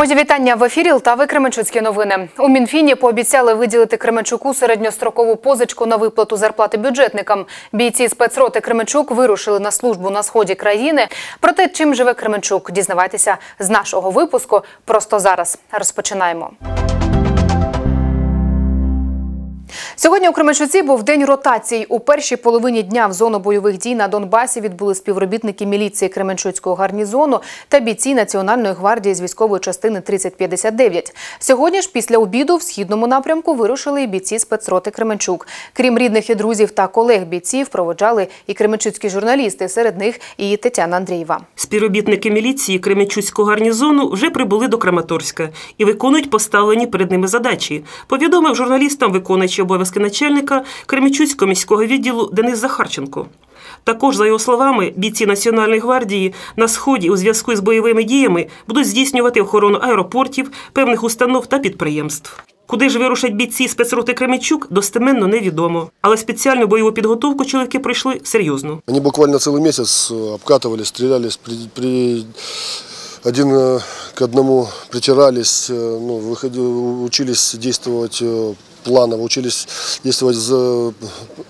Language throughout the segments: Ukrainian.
Мої вітання в ефірі Лтави Кременчуцькі новини. У Мінфіні пообіцяли виділити Кременчуку середньострокову позичку на виплату зарплати бюджетникам. Бійці спецроти Кременчук вирушили на службу на сході країни. Про те, чим живе Кременчук, дізнавайтеся з нашого випуску. Просто зараз розпочинаємо. Сьогодні у Кременчуці був день ротацій. У першій половині дня в зону бойових дій на Донбасі відбули співробітники міліції Кременчуцького гарнізону та бійці Національної гвардії з військової частини 3059. Сьогодні ж після обіду в східному напрямку вирушили і бійці спецроти Кременчук. Крім рідних і друзів та колег бійців, проводжали і кременчуцькі журналісти. Серед них і Тетяна Андрієва. Співробітники міліції Кременчуцького гарнізону вже прибули до Краматорська і виконують поставлені перед ними задачі. Повідомив журналістам виконуючий обов'язки начальника Кременчуцького міського відділу Денис Захарченко. Також, за його словами, бійці Національної гвардії на сході у зв'язку з бойовими діями будуть здійснювати охорону аеропортів, певних установ та підприємств. Куди ж вирушать бійці спецроти Кременчук, достеменно невідомо. Але спеціальну бойову підготовку чоловіки пройшли серйозно. Они буквально целый месяц э, обкатывались, стрелялись, при, при- один э, к одному притирались, э, ну, выходи- учились действовать э, планово, учились действовать в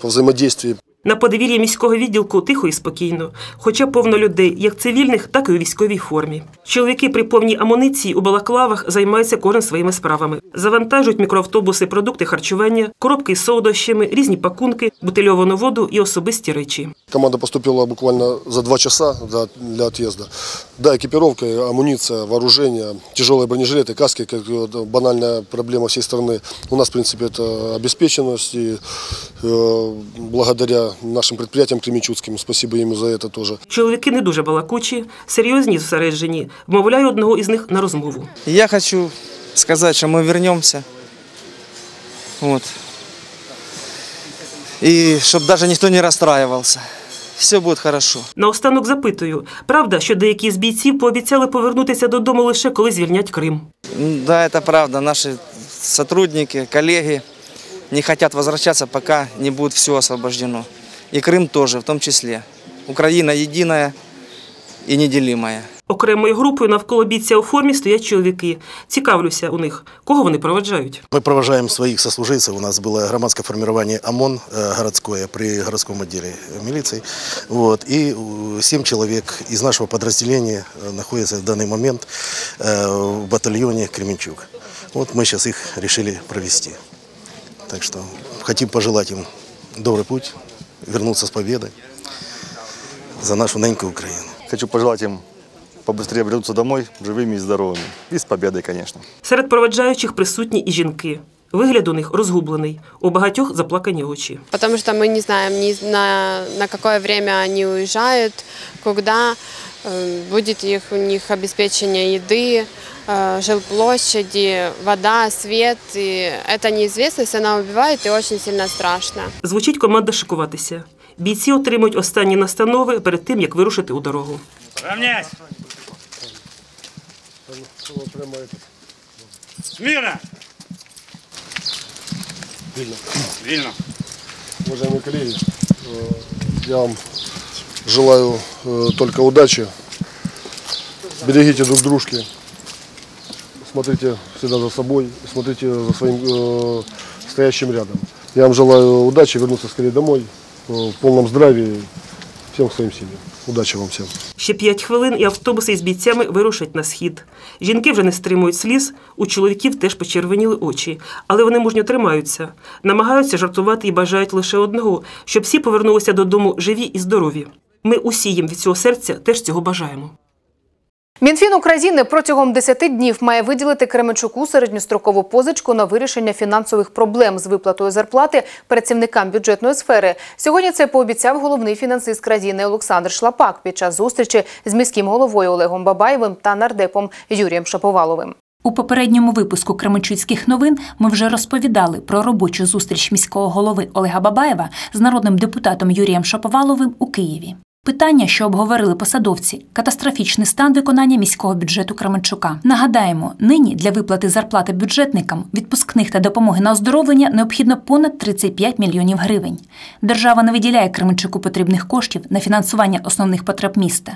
по взаимодействию. На подвір'ї міського відділку тихо і спокійно, хоча повно людей, як цивільних, так і у військовій формі. Чоловіки при повній амуніції у балаклавах займаються кожен своїми справами. Завантажують мікроавтобуси, продукти харчування, коробки із солодощами, різні пакунки, бутильовану воду і особисті речі. Команда поступила буквально за два часа для, для отъезда. Да, экипировка, амуниция, вооружение, тяжелые бронежилеты, каски, как вот банальная проблема всей страны. У нас, в принципе, это обеспеченность, и э, благодаря нашим предприятиям кременчуцким, спасибо им за это тоже. Чоловіки не дуже балакучі, серйозні і зосереджені. Вмовляю одного із них на розмову. Я хочу сказать, что мы вернемся. Вот. И чтобы даже никто не расстраивался. Все будет хорошо. Наостанок запитую: правда, що деякі з бійців пообіцяли повернутися додому лише коли звільнять Крим? М, Да, это правда. Наши сотрудники, коллеги не хотят возвращаться, пока не будет все освобождено. И Крым тоже, в том числе. Украина единая и неделимая. Окремою групою навколо бійця у формі стоять чоловіки. Цікавлюся у них, кого вони проведжають. Мы провожаем своих сослуживцев. У нас было громадское формирование ОМОН э, городское при городском отделе милиции. Вот. И э, семь человек из нашего подразделения э, находятся в данный момент э, в батальоне Кременчук. Вот мы сейчас их решили провести. Так что хотим пожелать им добрый путь, вернуться с победой за нашу ненькую Украину. Хочу пожелать им побыстрее вернуться домой живыми и здоровыми. И с победой, конечно. Серед проведжаючих присутні і жінки. Вигляд у них розгублений, у багатьох заплакані очі. потому что мы не знаем ни на, на какое время они уезжают, когда э, будет их, у них обеспечение еды, э, жилплощади, вода, свет. И эта неизвестность, она убивает и очень сильно страшно. Звучить команда шикуватися. Бійці отримують останні настанови перед тим, як вирушити у дорогу. Равняйся. Смирно. Видно. Вильно. Уважаемые коллеги, э, я вам желаю э, только удачи. Берегите друг дружки. Смотрите всегда за собой, смотрите за своим э, стоящим рядом. Я вам желаю удачи, вернуться скорее домой, в полном здравии, всем своим семьям. Удачи вам всім. Ще п'ять хвилин і автобуси із бійцями вирушать на схід. Жінки вже не стримують сліз, у чоловіків теж почервоніли очі, але вони мужньо тримаються, намагаються жартувати і бажають лише одного, щоб всі повернулися додому живі і здорові. Ми усі їм від цього серця теж цього бажаємо. Мінфін України протягом 10 днів має виділити Кременчуку середньострокову позичку на вирішення фінансових проблем з виплатою зарплати працівникам бюджетної сфери. Сьогодні це пообіцяв головний фінансист країни Олександр Шлапак під час зустрічі з міським головою Олегом Бабаєвим та нардепом Юрієм Шаповаловим. У попередньому випуску Кременчуцьких новин ми вже розповідали про робочу зустріч міського голови Олега Бабаєва з народним депутатом Юрієм Шаповаловим у Києві. Питання, що обговорили посадовці, катастрофічний стан виконання міського бюджету Кременчука. Нагадаємо, нині для виплати зарплати бюджетникам, відпускних та допомоги на оздоровлення необхідно понад 35 мільйонів гривень. Держава не виділяє Кременчуку потрібних коштів на фінансування основних потреб міста.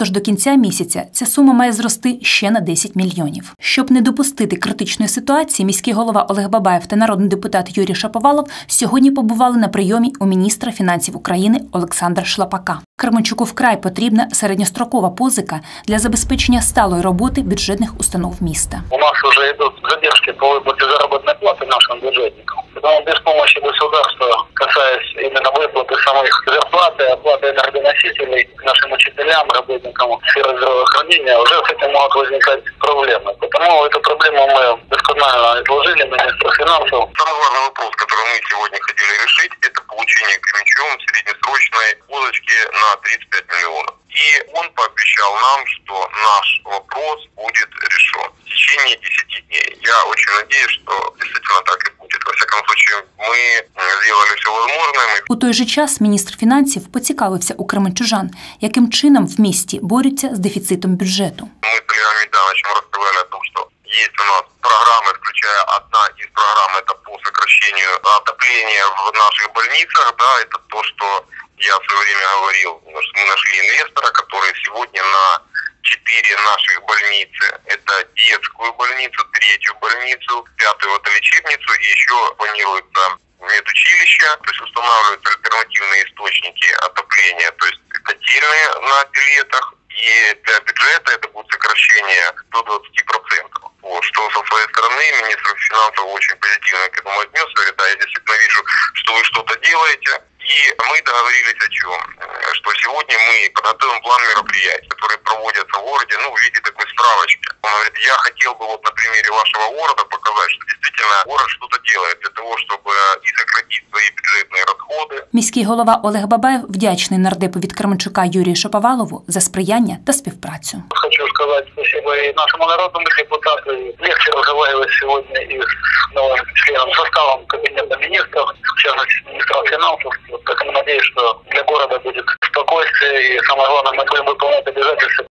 Тож до кінця місяця ця сума має зрости ще на 10 мільйонів. Щоб не допустити критичної ситуації, міський голова Олег Бабаєв та народний депутат Юрій Шаповалов сьогодні побували на прийомі у міністра фінансів України Олександра Шлапака. Кременчуку вкрай потрібна середньострокова позика для забезпечення сталої роботи бюджетних установ міста. У нас уже идут задержки по выплате заработной платы нашим бюджетникам. Поэтому без помощи государства, касаясь именно выплаты самых зарплаты, оплаты энергоносителей нашим учителям, работникам сферы здравоохранения, уже с этим могут возникать проблемы. Потому эту проблему мы досконально изложили министру финансов. Самый главный вопрос, который мы сегодня хотели решить, это получение Кременчугом среднесрочной позочки на 35 миллионов. И он пообещал нам, что наш вопрос будет решен в течение 10 дней. Я очень надеюсь, что действительно так и будет. Во всяком случае, мы м, сделали все возможное, мы У той же час міністр фінансів поцікавився у кременчужан, яким чином в місті борються з дефіцитом бюджету. Мы с Олегом Медановичем рассказали о том, что есть у нас программы, включая одна из программ, это по сокращению отопления в наших больницах, да, это то, что я в свое время говорил, что мы нашли инвестора, который сегодня на четыре наших больницы, это детскую больницу, третью больницу, пятую это лечебницу, и еще планируется медучилище, то есть устанавливаются альтернативные источники отопления, то есть котельные на пилетах, и для бюджета это будет сокращение до 20%. Что со своей стороны министр финансов очень позитивно к этому отнес, говорит, да, я действительно вижу, что вы что-то делаете, и мы договорились о чем? Э, Что сегодня мы подготовим план мероприятий, которые проводятся в городе, ну, в виде такой справочки. Он говорит, я хотел бы вот на примере вашего города показать, что действительно город что-то делает для того, чтобы и сократить свои бюджетные расходы, Міський голова Олег Бабаєв вдячний нардепу від Кременчука Юрію Шаповалову за сприяння та співпрацю. Хочу сказать спасибо и нашему народному депутату. И Легче разговаривать сегодня и с новым членом составом Кабинета министров, в частности, с министром финансов. Вот Поэтому надеюсь, что для города будет спокойствие и самое главное, мы будем выполнять обязательства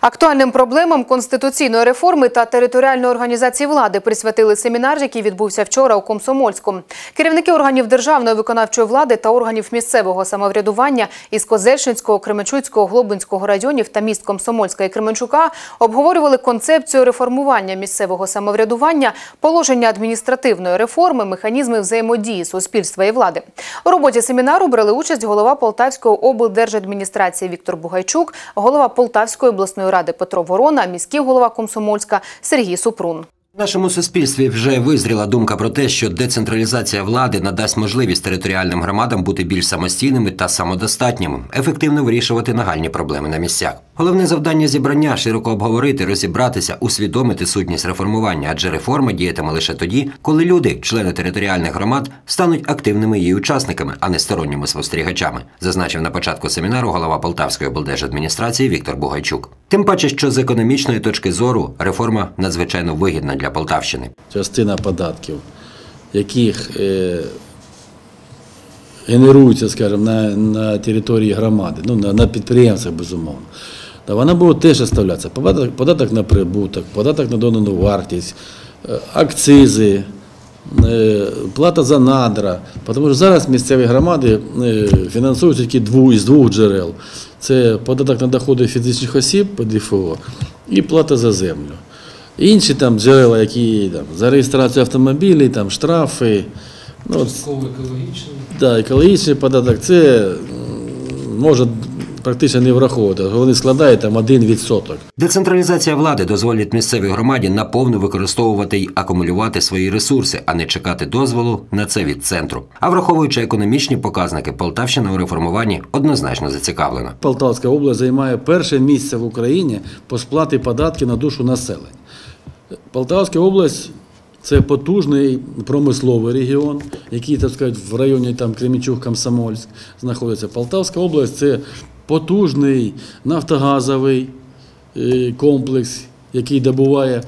Актуальним проблемам конституційної реформи та територіальної організації влади присвятили семінар, який відбувся вчора у Комсомольську. Керівники органів державної виконавчої влади та органів місцевого самоврядування із Козельщинського, Кременчуцького, Глобинського районів та міст Комсомольська і Кременчука обговорювали концепцію реформування місцевого самоврядування, положення адміністративної реформи, механізми взаємодії суспільства і влади. У роботі семінару брали участь голова Полтавської облдержадміністрації Віктор Бугайчук, голова Полтавської обласної ради Петро Ворона, міський голова Комсомольська Сергій Супрун. В нашому суспільстві вже визріла думка про те, що децентралізація влади надасть можливість територіальним громадам бути більш самостійними та самодостатніми, ефективно вирішувати нагальні проблеми на місцях. Головне завдання зібрання широко обговорити, розібратися, усвідомити сутність реформування, адже реформа діятиме лише тоді, коли люди, члени територіальних громад, стануть активними її учасниками, а не сторонніми спостерігачами, зазначив на початку семінару голова Полтавської облдержадміністрації Віктор Бугайчук. Тим паче, що з економічної точки зору реформа надзвичайно вигідна для Полтавщини. частина податків, яких е, генеруються, скажімо, на, на території громади, ну, на, на підприємствах, безумовно, та вона буде теж оставлятися. Податок, податок на прибуток, податок на додану вартість, е, акцизи, е, плата за надра. Тому що зараз місцеві громади фінансуються тільки дву, із двох джерел. Це податок на доходи фізичних осіб, ПДФО, і плата за землю. Інші там джерела, які там, за реєстрацію автомобілів, там, штрафи. Ну, от, да, екологічний податок, це може практично не враховувати. Вони складають там 1%. Децентралізація влади дозволить місцевій громаді наповну використовувати й акумулювати свої ресурси, а не чекати дозволу на це від центру. А враховуючи економічні показники, Полтавщина у реформуванні однозначно зацікавлена. Полтавська область займає перше місце в Україні по сплаті податків на душу населення. Полтавська область це потужний промисловий регіон, який, так сказати, в районі там Кремічук, Комсомольськ знаходиться. Полтавська область це потужний нафтогазовий е, комплекс, який добуває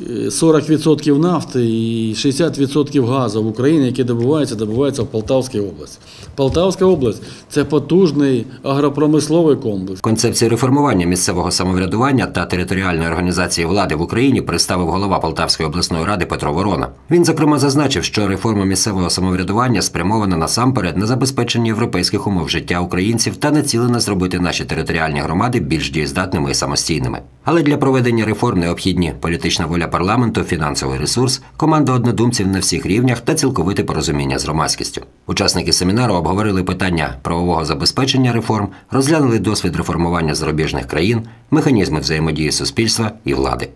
40% нафти і 60% газу в Україні, які добуваються, добуваються в Полтавській області. Полтавська область це потужний агропромисловий комплекс. Концепцію реформування місцевого самоврядування та територіальної організації влади в Україні представив голова Полтавської обласної ради Петро Ворона. Він зокрема зазначив, що реформа місцевого самоврядування спрямована насамперед на забезпечення європейських умов життя українців та націлена зробити наші територіальні громади більш дієздатними і самостійними. Але для проведення реформ необхідні політична воля парламенту, фінансовий ресурс, команда однодумців на всіх рівнях та цілковите порозуміння з громадськістю. Учасники семінару обговорили питання правового забезпечення реформ, розглянули досвід реформування зарубіжних країн, механізми взаємодії суспільства і влади.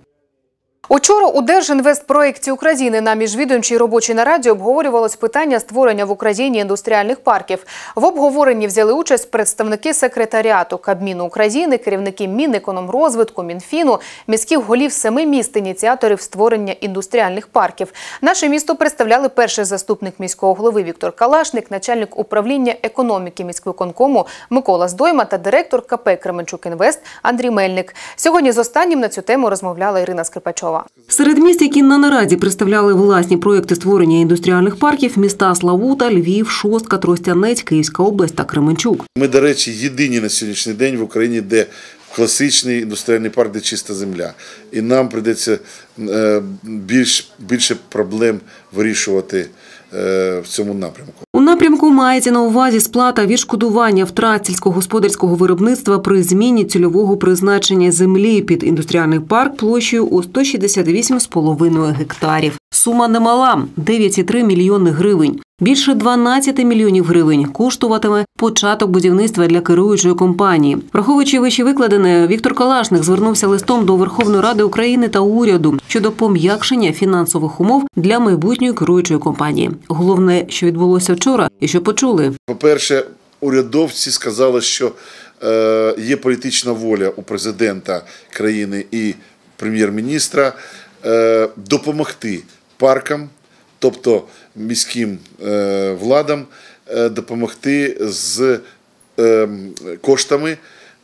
Учора у Держінвестпроєкті України на міжвідомчій робочій нараді обговорювалось питання створення в Україні індустріальних парків. В обговоренні взяли участь представники секретаріату Кабміну України, керівники Мінекономрозвитку, Мінфіну, міських голів семи міст, ініціаторів створення індустріальних парків. Наше місто представляли перший заступник міського голови Віктор Калашник, начальник управління економіки міськвиконкому Микола Здойма та директор КП Кременчук Інвест Андрій Мельник. Сьогодні з останнім на цю тему розмовляла Ірина Скрипачова. Серед міст, які на нараді представляли власні проекти створення індустріальних парків, міста Славута, Львів, Шостка, Тростянець, Київська область та Кременчук. Ми, до речі, єдині на сьогоднішній день в Україні, де класичний індустріальний парк, де чиста земля. І нам прийдеться е, більш, більше проблем вирішувати е, в цьому напрямку. Напрямку мається на увазі сплата відшкодування втрат сільськогосподарського виробництва при зміні цільового призначення землі під індустріальний парк площею у 168,5 гектарів. Сума немала – 9,3 мільйони гривень. Більше 12 мільйонів гривень коштуватиме початок будівництва для керуючої компанії. Враховуючи вище викладене, Віктор Калашник звернувся листом до Верховної Ради України та уряду щодо пом'якшення фінансових умов для майбутньої керуючої компанії. Головне, що відбулося вчора, і що почули. По-перше, урядовці сказали, що е, є політична воля у президента країни і прем'єр-міністра е, допомогти паркам, тобто міським е, владам, е, допомогти з е, коштами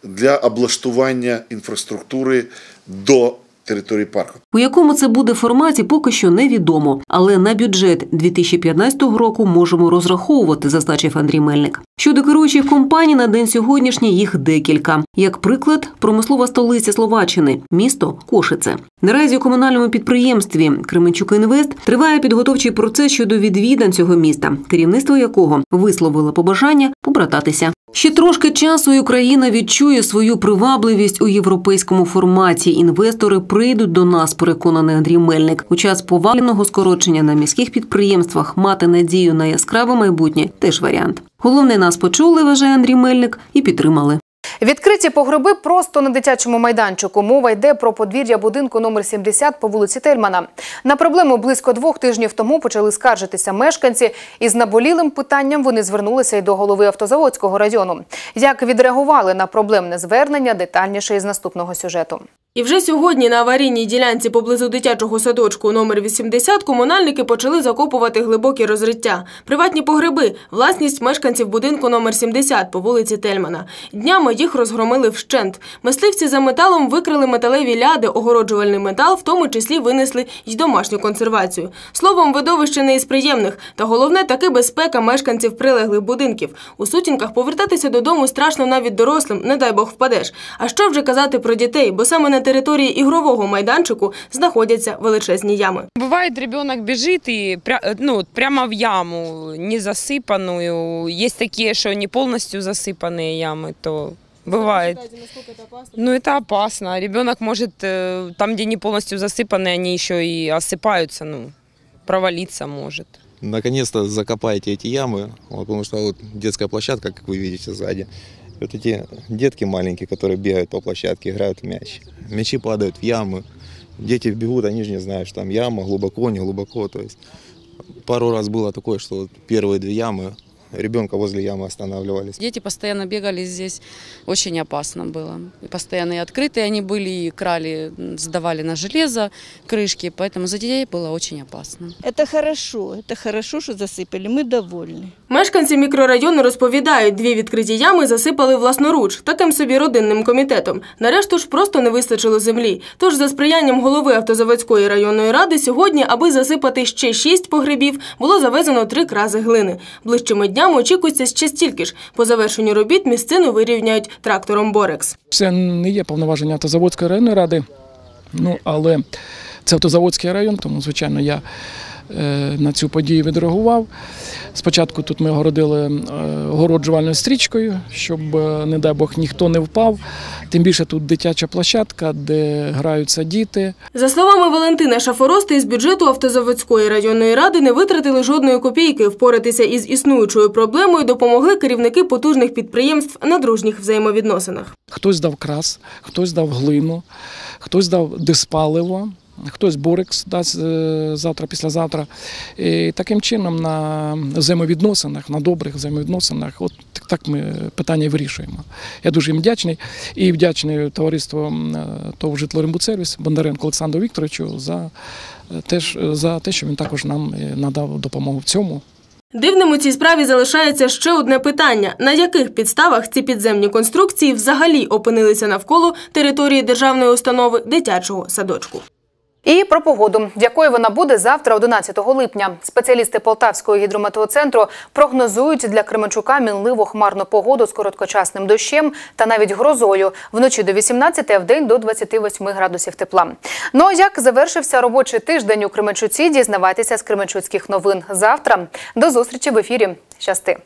для облаштування інфраструктури до території парку. У якому це буде форматі, поки що невідомо. Але на бюджет 2015 року можемо розраховувати, зазначив Андрій Мельник. Щодо керуючих компаній, на день сьогоднішній їх декілька. Як приклад, промислова столиця Словаччини місто Кошице. Наразі у комунальному підприємстві Кременчук Інвест триває підготовчий процес щодо відвідин цього міста, керівництво якого висловило побажання побрататися. Ще трошки часу і Україна відчує свою привабливість у європейському форматі. Інвестори прийдуть до нас, переконаний Андрій Мельник. У час поваленого скорочення на міських підприємствах мати надію на яскраве майбутнє теж варіант. Головне, нас почули, вважає Андрій Мельник, і підтримали. Відкриті погреби просто на дитячому майданчику. Мова йде про подвір'я будинку номер 70 по вулиці Тельмана. На проблему близько двох тижнів тому почали скаржитися мешканці. Із наболілим питанням вони звернулися й до голови Автозаводського району. Як відреагували на проблемне звернення, детальніше із наступного сюжету. І вже сьогодні на аварійній ділянці поблизу дитячого садочку номер 80 комунальники почали закопувати глибокі розриття. Приватні погреби – власність мешканців будинку номер 70 по вулиці Тельмана. Днями їх розгромили вщент. Мисливці за металом викрили металеві ляди, огороджувальний метал, в тому числі винесли й домашню консервацію. Словом, видовище не із приємних. Та головне – таки безпека мешканців прилеглих будинків. У сутінках повертатися додому страшно навіть дорослим, не дай Бог впадеш. А що вже казати про дітей, бо саме на території ігрового майданчику знаходяться величезні ями. Бывает, ребенок бежит и пря- ну, вот прямо в яму, не засыпанную. Есть такие, что не полностью засыпанные ямы, то бывает. Ну, это опасно. Ребенок может, э, там, где не полностью засыпанные, они еще и осыпаются, ну, провалиться может. наконец-то закопаете эти ямы, вот, потому что вот детская площадка, как вы видите сзади, и вот эти детки маленькие, которые бегают по площадке, играют в мяч. Мячи падают в ямы, дети бегут, они же не знают, что там яма, глубоко, не глубоко. То есть пару раз было такое, что вот первые две ямы, ребенка возле ямы останавливались. Дети постоянно бегали здесь, очень опасно было. И постоянно и открытые они были, и крали, сдавали на железо крышки, поэтому за детей было очень опасно. Это хорошо, это хорошо, что засыпали, мы довольны. Мешканці мікрорайону розповідають, дві відкриті ями засипали власноруч, таким собі родинним комітетом. Нарешту ж просто не вистачило землі. Тож за сприянням голови автозаводської районної ради сьогодні, аби засипати ще шість погребів, було завезено три крази глини. Ближчими днями очікується ще стільки ж. По завершенню робіт місцину вирівняють трактором Борекс. Це не є повноваження автозаводської районної ради, ну але це автозаводський район, тому звичайно я на цю подію відреагував. Спочатку тут ми огородили е, огороджувальною стрічкою, щоб, е, не дай Бог, ніхто не впав. Тим більше тут дитяча площадка, де граються діти. За словами Валентина Шафорости, із бюджету автозаводської районної ради не витратили жодної копійки. Впоратися із існуючою проблемою допомогли керівники потужних підприємств на дружніх взаємовідносинах. Хтось дав крас, хтось дав глину, хтось дав диспаливо, хтось борекс дасть е, завтра, післязавтра. І таким чином на взаємовідносинах, на добрих взаємовідносинах, от так- ми питання вирішуємо. Я дуже їм вдячний і вдячний товариству е, ТОВ «Житлорембудсервіс» Бондаренко Олександру Вікторовичу за е, теж за те, що він також нам надав допомогу в цьому. Дивним у цій справі залишається ще одне питання: на яких підставах ці підземні конструкції взагалі опинилися навколо території державної установи дитячого садочку. І про погоду, якою вона буде завтра, 11 липня. Спеціалісти Полтавського гідрометеоцентру прогнозують для Кременчука мінливу хмарну погоду з короткочасним дощем та навіть грозою. Вночі до 18, а вдень до 28 градусів тепла. Ну а як завершився робочий тиждень у Кременчуці, дізнавайтеся з Кременчуцьких новин завтра. До зустрічі в ефірі. Щасти!